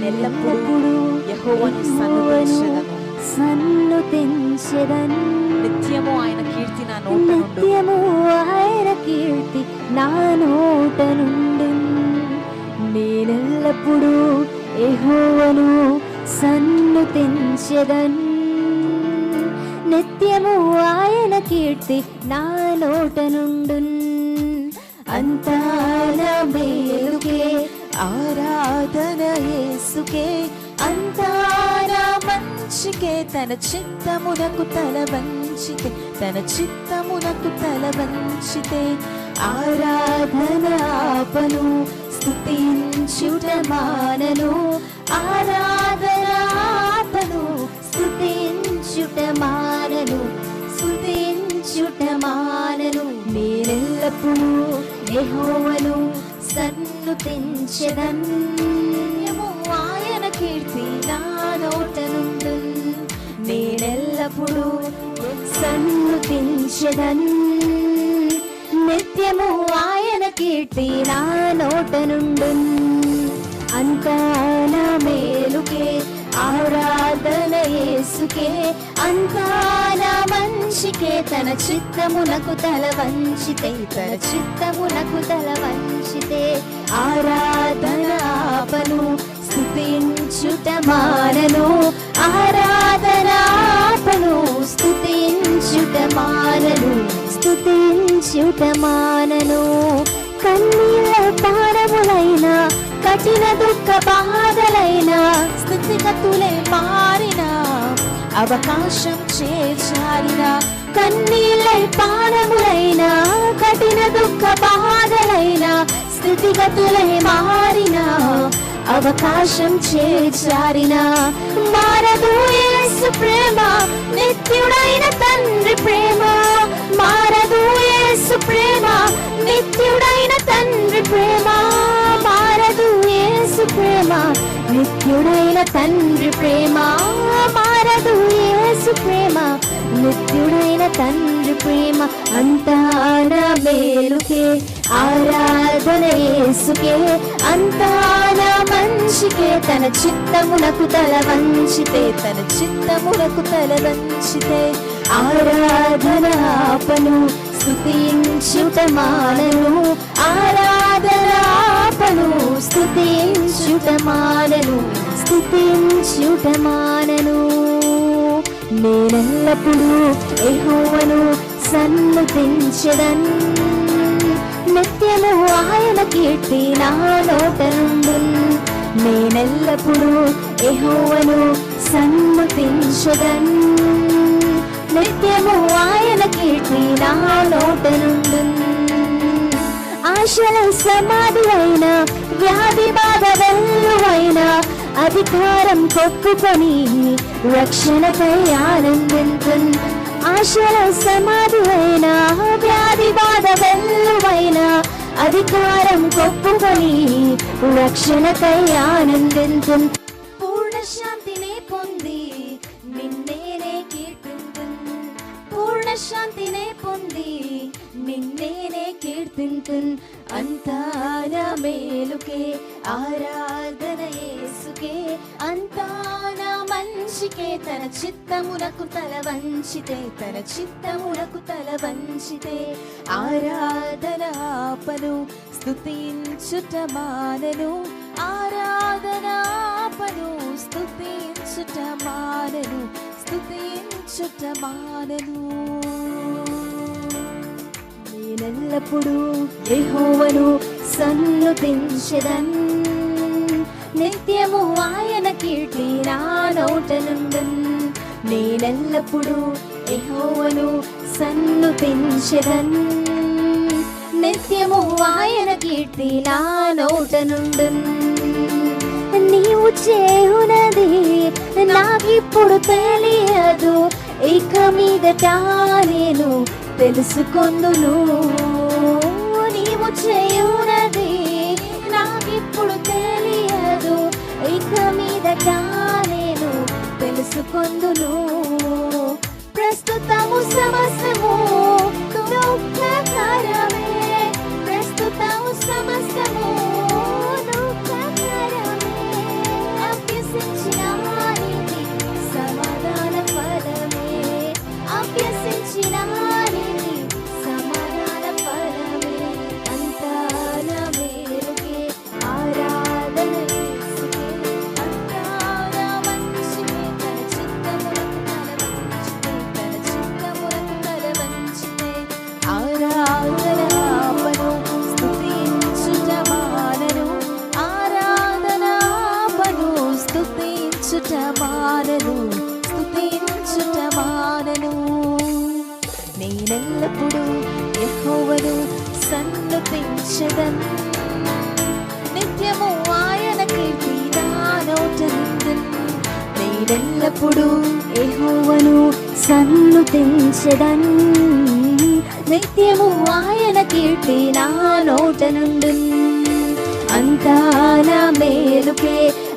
నేనెల్లప్పుడూ యెహోవాను సన్నుతించెదను. సన్నుతించెదను. నిత్యము ఆయన కీర్తి నా నోట నిత్యము ఆయన కీర్తి నా నోట నుండి. నేనెల్లప్పుడూ యెహోవను సన్నుతించెదను. నిత్యము ఆయన కీర్తి నా నోట నుండు అంతా మేలుకే ఆరాధన యేసుకే అంతారా మంచికే. తన చిత్తమునకు తల వంచితే తన చిత్తమునకు తల వంచితే ఆరాధన ఆపను స్థుతించుట మానను. ఆరాధన ఆపను స్థుతించుట మానను స్థుతించుట మానను. నేనెల్లప్పుడూ యెహోవను సన్నుతించెదన్యము ఆయన కీర్తి నా నోట నుండు సన్ను తెంచెదన్ నిత్యము ఆయన కీర్తి నా నోటనుండు. అంతా నా మేలుకే ఆరాధన యేసుకే అంతా నా మంచికే తన చిత్తమునకు తల వంచితే తన చిత్తమునకు తల వంచితే ఆరాధన ఆపను స్తుతించుట మానను ఆరాధన ఆపను స్తుతించుట మానను స్థుతించుట మానను కన్నీళ్ళ పారములైన కఠిన దుఃఖ బాధలైన స్థితిగతులే మారినా అవకాశం చేర్చారిన కన్నీళ్ళై పానములైన కఠిన దుఃఖ బాధలైన స్థితిగతులై మారిన అవకాశం చేర్చారిన. మారదు యేసు ప్రేమ నిత్యుడైన తండ్రి ప్రేమ. మారదు యేసు ప్రేమ నిత్యుడైన తండ్రి ప్రేమ. మారదు యేసు ప్రేమ నిత్యుడైన తండ్రి ప్రేమ. యేసు ప్రేమ నిత్యుడైన తండ్రి ప్రేమ అంతా నా మేలుకే ఆరాధన యేసుకే అంతా నా మంచికే తన చిత్తమునకు తల వంచితే తన చిత్తమునకు తల వంచితే ఆరాధన ఆపను స్తుతించుట మానను ఆరాధన ఆపను స్తుతించుట మానను స్తుతించుట మానను నేనెల్లప్పుడూ ఎహోవను సన్నుతించదన్ నిత్యము ఆయన కీర్తి నా నోట నుండు నేనెల్లప్పుడూ ఎహోవను సన్నుతించదన్ నిత్యము ఆయన కీర్తి నా నోట నుండు ఆశల సమాధి అయిన వ్యాధి బాధ వెల్లువైన అధికారం కొక్కుకొని రక్షణకై ఆనందింతున్ ఆశల సమాధి అయిన వ్యాధి బాధ వెల్లువైన అధికారం కొప్పుకొని రక్షణకై ఆనందింతున్ పూర్ణ శాంతిని పొంది నిన్నేనే కీర్తింతున్ పూర్ణ శాంతినే పొంది నిన్నేనే కీర్తింతున్ అంతా నా మేలుకే తన చిత్తమునకు తల వంచితే తన చిత్తమునకు తల వంచితే ఆరాధన ఆపను స్థుతించుట మానను. ఆరాధన ఆపను స్థుతించుట మానను స్థుతించుట మానను. నేనెల్లప్పుడూ యెహోవను సన్నుతించెదన్ నిత్యము ఆయన కీర్తి నా నోట నుండు నేనెల్లప్పుడూ యెహోవను సన్నుతించెదన్ నిత్యము ఆయన కీర్తి నా నోట నీవు చేయునది నాకిప్పుడు తెలియదు ఇక మీదట నేను తెలుసుకొందును. నీవు చేయు తెలుసుకొందును సన్నుతించెదన్ నిత్యము ఆయన కీర్తి నా నోట నుండును. నేనెల్లప్పుడూ యెహోవను నిత్యము ఆయన కీర్తి నా నోట నుండు అంతా నా మేలుకే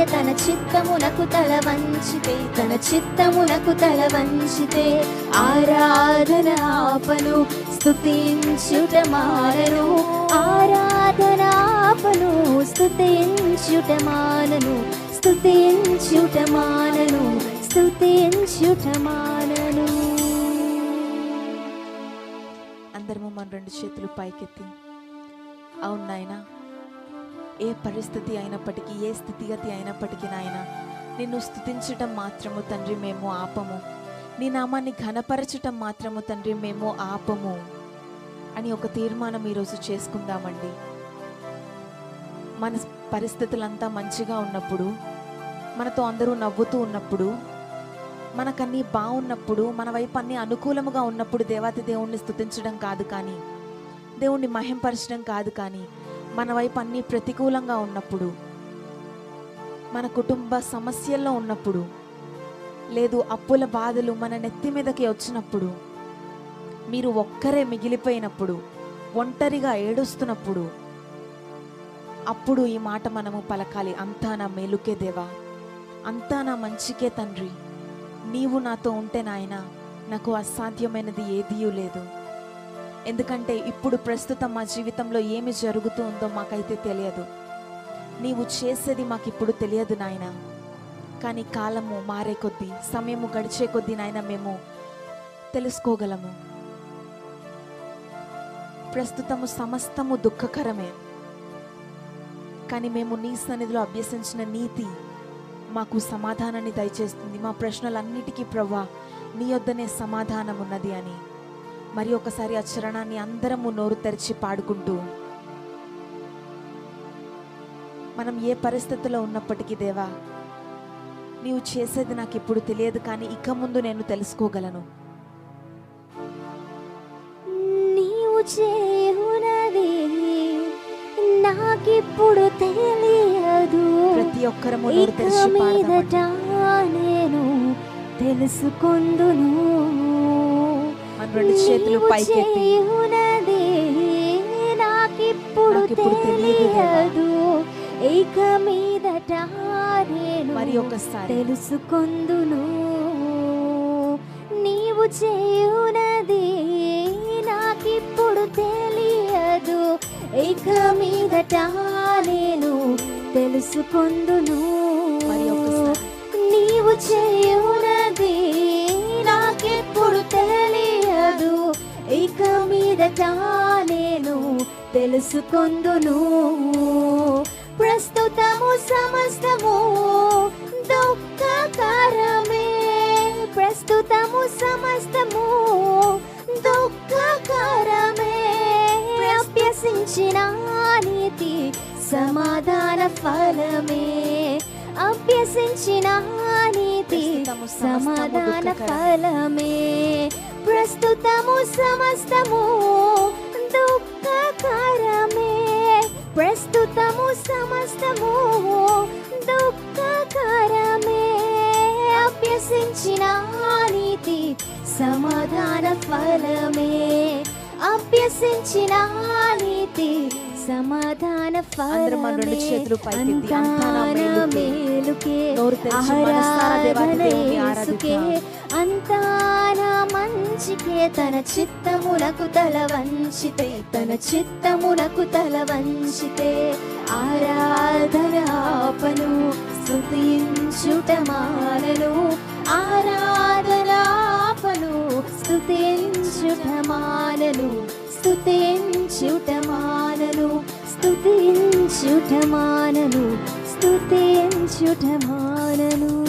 మంచికే తన చిత్తమునకు తల వంచితే తన చిత్తమునకు తల వంచితే ఆరాధన ఆపను స్థుతించుట మానను. ఆరాధన ఆపను స్థుతించుట మానను స్థుతించుట మానను స్థుతించుట మానను. అందరము మన రెండు చేతులు పైకెత్తి. అవును నాయనా. ఏ పరిస్థితి అయినప్పటికీ ఏ స్థితిగతి అయినప్పటికీ నాయన నిన్ను స్థుతించటం మాత్రము తండ్రి మేము ఆపము. నీ నామాన్ని ఘనపరచటం మాత్రము తండ్రి మేము ఆపము అని ఒక తీర్మానం ఈరోజు చేసుకుందామండి. మన పరిస్థితులంతా మంచిగా ఉన్నప్పుడు మనతో అందరూ నవ్వుతూ ఉన్నప్పుడు మనకన్నీ బాగున్నప్పుడు మన వైపు అన్ని అనుకూలముగా ఉన్నప్పుడు దేవాతి దేవుణ్ణి స్థుతించడం కాదు కానీ దేవుణ్ణి మహింపరచడం కాదు కానీ మన వైపు అన్ని ప్రతికూలంగా ఉన్నప్పుడు మన కుటుంబ సమస్యల్లో ఉన్నప్పుడు లేదు అప్పుల బాధలు మన నెత్తి మీదకి వచ్చినప్పుడు మీరు ఒక్కరే మిగిలిపోయినప్పుడు ఒంటరిగా ఏడుస్తున్నప్పుడు అప్పుడు ఈ మాట మనము పలకాలి. అంతా నా మేలుకే దేవా అంతా నా మంచికే తండ్రి. నీవు నాతో ఉంటే నాయన నాకు అసాధ్యమైనది ఏదీ లేదు. ఎందుకంటే ఇప్పుడు ప్రస్తుతం మా జీవితంలో ఏమి జరుగుతూ ఉందో మాకైతే తెలియదు. నీవు చేసేది మాకు ఇప్పుడు తెలియదు నాయన. కానీ కాలము మారే కొద్దీ సమయము గడిచే కొద్దీ నాయన మేము తెలుసుకోగలము. ప్రస్తుతము సమస్తము దుఃఖకరమే. కానీ మేము నీ సన్నిధిలో అభ్యసించిన నీతి మాకు సమాధానాన్ని దయచేస్తుంది. మా ప్రశ్నలన్నిటికీ ప్రవ్వా నీ యొద్దనే సమాధానం ఉన్నది అని. మరి ఒకసారి ఆ చరణాన్ని అందరము నోరు తెరిచి పాడుకుంటూ మనం ఏ పరిస్థితిలో ఉన్నప్పటికీ దేవా నీవు చేసేది నాకు ఇప్పుడు తెలియదు కానీ ఇక ముందు నేను తెలుసుకోగలను. నీవు చేయునది నాకిప్పుడు తెలియదు. ప్రతి ఒక్కరము నోరు తెరిచి. నేను తెలుసుకొందును. మన రెండు చేతులు పైకెత్తి. నాకిప్పుడు తెలియదు ఇక మీదట నేను మరి ఒకసారి. తెలుసుకొందును. నీవు చేయునది నాకిప్పుడు తెలియదు. ఇక మీదట నేను తెలుసుకొందును. మరి ఒకసారి. నీవు చేయునది మీదట నేను తెలుసుకొందును. ప్రస్తుతము సమస్తము దుఃఖకరమే. ప్రస్తుతము సమస్తము దుఃఖకరమే. అభ్యసించిన నీతి సమాధాన ఫలమే. అభ్యసించిన నీతి సమాధాన. ఫలమే. ప్రస్తుతము సమస్తము దుఃఖకరమే. ప్రస్తుతము సమస్తము దుఃఖకరమే. అభ్యసించిన నీతి సమాధాన ఫలమే. అభ్యసించిన నీతి సమాధాన అందరం మన రెండు చేతులు నా మేలుకే. నోరు తెరిచి మనసారా దేవాతి ఆరాధన దేవుని యేసుకే ఆరాధిద్దాం. అంతా నా మంచికే తన చిత్తమునకు తల వంచితే తన చిత్తమునకు తల వంచితే ఆరాధన ఆపను స్తుతించుట మానను ఆరాధన ఆపను స్తుతించుట మానను స్తుతించుట మానను స్తుతించుట మానను స్తుతించుట మానను